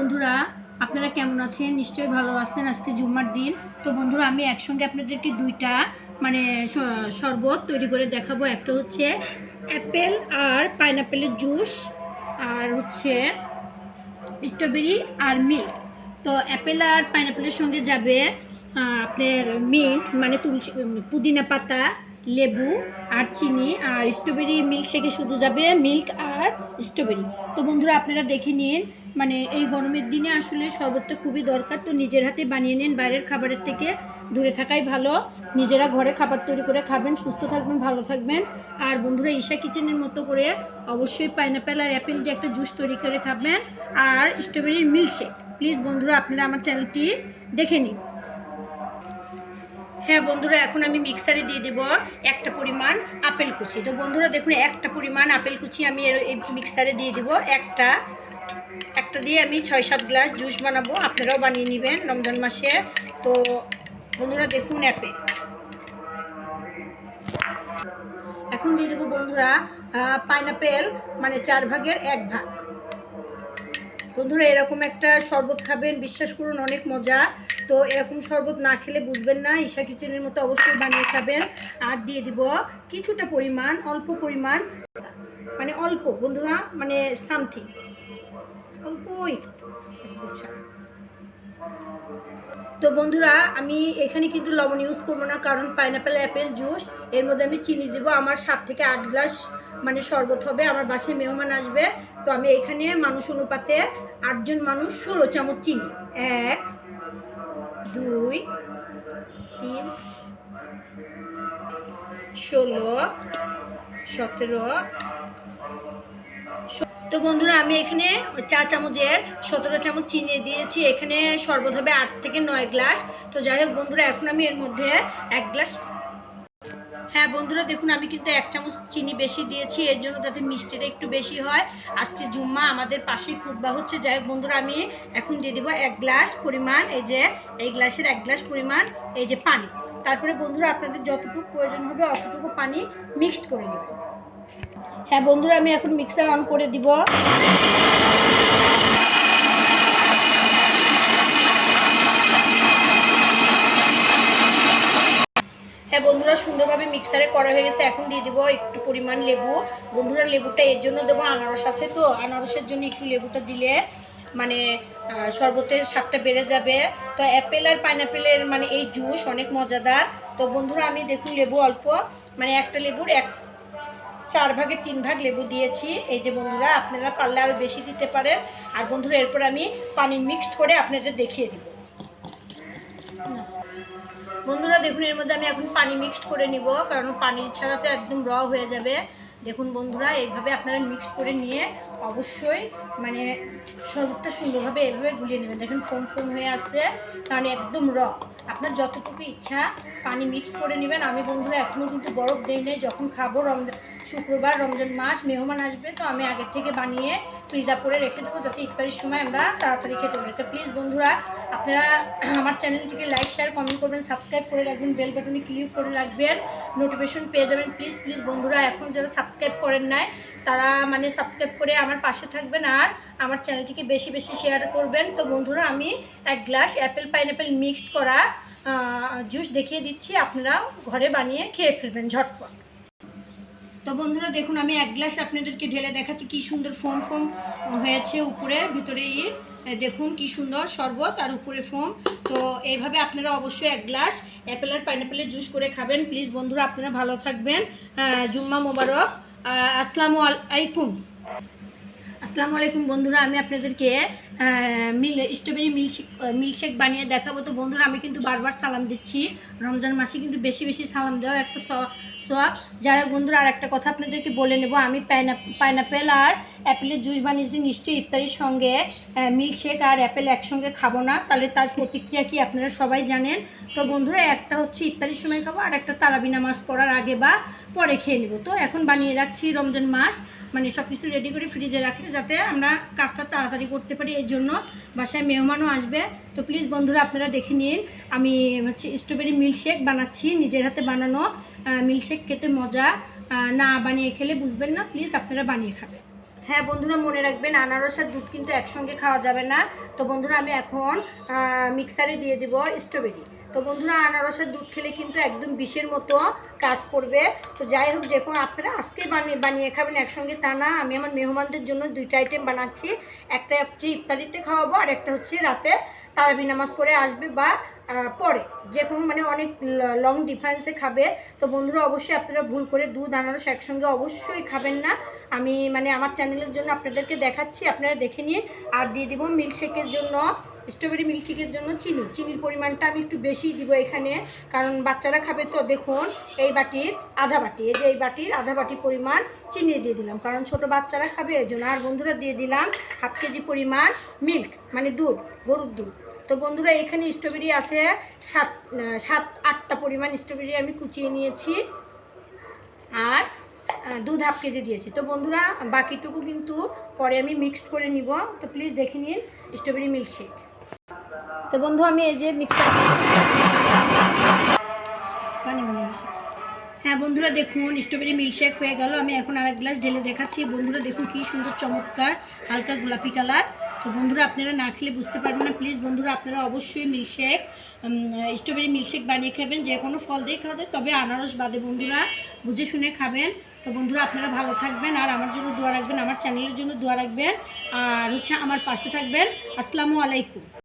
বন্ধুরা, আপনারা কেমন আছেন? নিশ্চয়ই ভালো আছেন আজকে জুম্মার দিন। তো বন্ধুরা, আমি একসঙ্গে আপনাদেরকে দুইটা মানে শরবত তৈরি করে দেখাবো। একটা হচ্ছে অ্যাপেল আর পাইনাপেলের জুস, আর হচ্ছে স্ট্রবেরি আর মিল্ক। তো অ্যাপেল আর পাইনাপেলের সঙ্গে যাবে আপনার মিন্ট মানে তুলসী পুদিনা পাতা, লেবু আর চিনি। আর স্ট্রবেরি মিল্ক শেকে শুধু যাবে মিল্ক আর স্ট্রবেরি। তো বন্ধুরা, আপনারা দেখে নিন মানে এই গরমের দিনে আসলে শরবতটা খুবই দরকার। তো নিজের হাতে বানিয়ে নিন, বাইরের খাবারের থেকে দূরে থাকাই ভালো। নিজেরা ঘরে খাবার তৈরি করে খাবেন, সুস্থ থাকবেন, ভালো থাকবেন। আর বন্ধুরা, ঈশা কিচেনের মতো করে অবশ্যই পাইনাপেল আর অ্যাপেল দিয়ে একটা জুস তৈরি করে খাবেন। আর স্ট্রবেরির মিল্কশেক। প্লিজ বন্ধুরা, আপনারা আমার চ্যানেলটি দেখে নিন। হ্যাঁ বন্ধুরা, এখন আমি মিক্সারে দিয়ে দেব একটা পরিমাণ আপেল কুচি। তো বন্ধুরা, দেখুন, একটা পরিমাণ আপেল কুচি আমি মিক্সারে দিয়ে দেব। একটা একটা দিয়ে আমি ছয় সাত গ্লাস জুস বানাবো, আপনারাও বানিয়ে নেবেন রমজান মাসে। তো বন্ধুরা দেখুন অ্যাপেল এখন দিয়ে দেবো বন্ধুরা পাইনাপেল মানে চার ভাগের এক ভাগ। বন্ধুরা, এরকম একটা শরবত খাবেন, বিশ্বাস করুন, অনেক মজা। তো এরকম শরবত না খেলে বুঝবেন না, ঈশা কিচেনের মতো অবশ্যই বানিয়ে খাবেন। আর দিয়ে দিব কিছুটা পরিমাণ, অল্প পরিমাণ মানে অল্প, বন্ধুরা মানে সামথিং অল্প আচ্ছা। তো বন্ধুরা, আমি এখানে কিন্তু লবণ ইউজ করব না, কারণ পাইনাপেল অ্যাপেল জুস এর মধ্যে আমি চিনি দেবো। আমার সাত থেকে আট গ্লাস মানে শরবত হবে, আমার বাসায় মেহমান আসবে। তো আমি এখানে মানুষ অনুপাতে আটজন মানুষ ষোলো চামচ চিনি। এক, দুই, তিন, ষোলো, সতেরো তো বন্ধুরা, আমি এখানে চা চামচের সতেরো চামচ চিনি দিয়েছি। এখানে শরবত হবে আট থেকে নয় গ্লাস। তো যাই হোক বন্ধুরা, এখন আমি এর মধ্যে এক গ্লাস হ্যাঁ বন্ধুরা, দেখুন, আমি কিন্তু এক চামচ চিনি বেশি দিয়েছি। এর জন্য যাতে মিষ্টিটা একটু বেশি হয়। আজকে জুম্মা আমাদের পাশেই খুদ্া হচ্ছে। যাই হোক বন্ধুরা, আমি এখন দিয়ে দেবো এক গ্লাস পরিমাণ এই যে, এই গ্লাসের এক গ্লাস পরিমাণ এই যে পানি। তারপরে বন্ধুরা, আপনাদের যতটুকু প্রয়োজন হবে অতটুকু পানি মিক্সড করে নেবেন। হ্যাঁ বন্ধুরা, আমি এখন মিক্সার অন করে দিব। হ্যাঁ বন্ধুরা, সুন্দরভাবে মিক্সারে করা হয়ে গেছে। এখন দিয়ে দেবো একটু পরিমাণ লেবু। বন্ধুরা, লেবুটা এর জন্য দেবো আনারস আছে তো। আনারসের জন্য একটু লেবুটা দিলে মানে শরবতের স্বাদটা বেড়ে যাবে। তো অ্যাপেল আর পাইনাপেলের মানে এই জুস অনেক মজাদার। তো বন্ধুরা, আমি দেখুন লেবু অল্প মানে একটা লেবুর এক চার ভাগের তিন ভাগ লেবু দিয়েছি। এই যে বন্ধুরা, আপনারা পারলে আরও বেশি দিতে পারেন। আর বন্ধুরা, এরপর আমি পানি মিক্সড করে আপনাদের দেখিয়ে দিব। বন্ধুরা, দেখুন, এর মধ্যে আমি এখন পানি মিক্সড করে নিব, কারণ পানি ছাড়া তো একদম র হয়ে যাবে। দেখুন বন্ধুরা, এইভাবে আপনারা মিক্সড করে নিয়ে অবশ্যই মানে শরবতটা সুন্দরভাবে এভাবে গুলিয়ে নেবেন। দেখুন, ফোম ফোম হয়ে আসছে কারণ একদম র। আপনার যতটুকু ইচ্ছা, পানি মিক্স করে নেবেন। আমি বন্ধুরা এখনও কিন্তু বরফ দেই নেই। যখন খাব রমজান, শুক্রবার, রমজান মাস, মেহমান আসবে, তো আমি আগের থেকে বানিয়ে ফ্রিজা করে রেখে দেবো, যাতে ইফতারির সময় আমরা তাড়াতাড়ি খেতে পারি। তো প্লিজ বন্ধুরা, আপনারা আমার চ্যানেলটিকে লাইক শেয়ার কমেন্ট করবেন সাবস্ক্রাইব করে রাখবেন বেল বাটনে ক্লিক করে রাখবেন নোটিফিকেশন পেয়ে যাবেন। প্লিজ প্লিজ বন্ধুরা, এখন যারা সাবস্ক্রাইব করেন নাই, তারা মানে সাবস্ক্রাইব করে আমার পাশে থাকবেন। আর আমার চ্যানেলটিকে বেশি বেশি শেয়ার করবেন। তো বন্ধুরা, আমি এক গ্লাস অ্যাপেল পাইনঅ্যাপেল মিক্সড করা জুস দেখিয়ে দিচ্ছি। আপনারা ঘরে বানিয়ে খেয়ে ফেলবেন ঝটফট তো বন্ধুরা, দেখুন, আমি এক গ্লাস আপনাদেরকে ঢেলে দেখাচ্ছি কি সুন্দর ফোম ফোম হয়েছে উপরে, ভিতরে দেখুন কি সুন্দর শরবত আর উপরে ফোম তো এইভাবে আপনারা অবশ্যই এক গ্লাস অ্যাপেল আর পাইনাপেলের জুস করে খাবেন। প্লিজ বন্ধুরা, আপনারা ভালো থাকবেন। জুম্মা মোবারক। আসসালামু আলাইকুম। আসসালামু আলাইকুম বন্ধুরা, আমি আপনাদেরকে মিল, স্ট্রবেরি মিল্কশেক মিল্কশেক বানিয়ে দেখাবো। তো বন্ধুরা, আমি কিন্তু বারবার সালাম দিচ্ছি। রমজান মাসে কিন্তু বেশি বেশি সালাম দেওয়া একটা সোয়াব যাই হোক বন্ধুরা আর একটা কথা আপনাদেরকে বলে নেব। আমি পাইনা, পাইনাপেল আর অ্যাপেলের জুস বানিয়েছি নিশ্চয়ই ইফতারির সঙ্গে। মিল্কশেক আর অ্যাপেল একসঙ্গে খাব না। তাহলে তার প্রতিক্রিয়া কি আপনারা সবাই জানেন। তো বন্ধুরা, একটা হচ্ছে ইফতারির সময় খাব, আর একটা তারাবি নামাজ পড়ার আগে বা পরে খেয়ে নেব। তো এখন বানিয়ে রাখছি রমজান মাস। মানে সব কিছু রেডি করে ফ্রিজে রাখি যাতে আমরা কাজটা তাড়াতাড়ি করতে পারি, এর জন্য বাসায় মেহমানও আসবে। তো প্লিজ বন্ধুরা, আপনারা দেখে নিন, আমি হচ্ছে স্ট্রবেরি মিল্কশেক বানাচ্ছি, নিজের হাতে বানানো মিল্কশেক খেতে মজা। না বানিয়ে খেলে বুঝবেন না প্লিজ আপনারা বানিয়ে খাবেন। হ্যাঁ বন্ধুরা, মনে রাখবেন, আনারস আর দুধ কিন্তু একসঙ্গে খাওয়া যাবে না। তো বন্ধুরা, আমি এখন মিক্সারে দিয়ে দিব স্ট্রবেরি তো বন্ধুরা, আনারসের দুধ খেলে কিন্তু একদম বিষের মতো কাজ করবে। তো যাই হোক, দেখুন আপনারা আজকে বানিয়ে বানিয়ে খাবেন একসঙ্গে তা না। আমি আমার মেহমানদের জন্য দুইটা আইটেম বানাচ্ছি। একটা হচ্ছে ইফতারিতে খাওয়াবো, আর একটা হচ্ছে রাতে তারাবি নামাজ পড়ে আসবে বা পরে। যে কোনো মানে অনেক লং ডিফারেন্সে খাবে। তো বন্ধুরা, অবশ্যই আপনারা ভুল করে দুধ, আনারস একসঙ্গে অবশ্যই খাবেন না। আমি মানে আমার চ্যানেলের জন্য আপনাদেরকে দেখাচ্ছি। আপনারা দেখে নিয়ে আর দিয়ে দিব মিল্কশেকের জন্য স্ট্রবেরি মিল্কশেকের জন্য চিনি। চিনির পরিমাণটা আমি একটু বেশি দিব এখানে, কারণ বাচ্চারা খাবে তো, দেখুন, এই বাটির আধা বাটি। এই যে এই বাটির আধা বাটি পরিমাণ চিনি দিয়ে দিলাম, কারণ ছোট বাচ্চারা খাবে এই জন্য। আর বন্ধুরা, দিয়ে দিলাম হাফ কেজি পরিমাণ মিল্ক মানে দুধ, গরুর দুধ। তো বন্ধুরা, এখানে স্ট্রবেরি আছে সাত সাত, আটটা পরিমাণ স্ট্রবেরি আমি কুচিয়ে নিয়েছি। আর দুধ হাফ কেজি দিয়েছি। তো বন্ধুরা, বাকিটুকু কিন্তু পরে আমি মিক্সড করে নিব। তো প্লিজ দেখে নিন স্ট্রবেরি মিল্কশেক। তো বন্ধু, আমি এই যে মিক্সার। হ্যাঁ বন্ধুরা দেখুন স্ট্রবেরি মিল্কশেক হয়ে গেল। আমি এখন আরেক গ্লাস ঢেলে দেখাচ্ছি। বন্ধুরা দেখুন কি সুন্দর চমৎকার, হালকা গোলাপি কালার। তো বন্ধুরা, আপনারা না খেলে বুঝতে পারবেন না। প্লিজ বন্ধুরা, আপনারা অবশ্যই মিল্কশেক স্ট্রবেরি মিল্কশেক বানিয়ে খাবেন। যে কোনো ফল দিয়ে খাওয়া যায়, তবে আনারস বাদে বন্ধুরা, বুঝে শুনে খাবেন। তো বন্ধুরা, আপনারা ভালো থাকবেন। আর আমার জন্য দোয়া রাখবেন, আমার চ্যানেলের জন্য দোয়া রাখবেন। আর হচ্ছে আমার পাশে থাকবেন। আসসালামু আলাইকুম।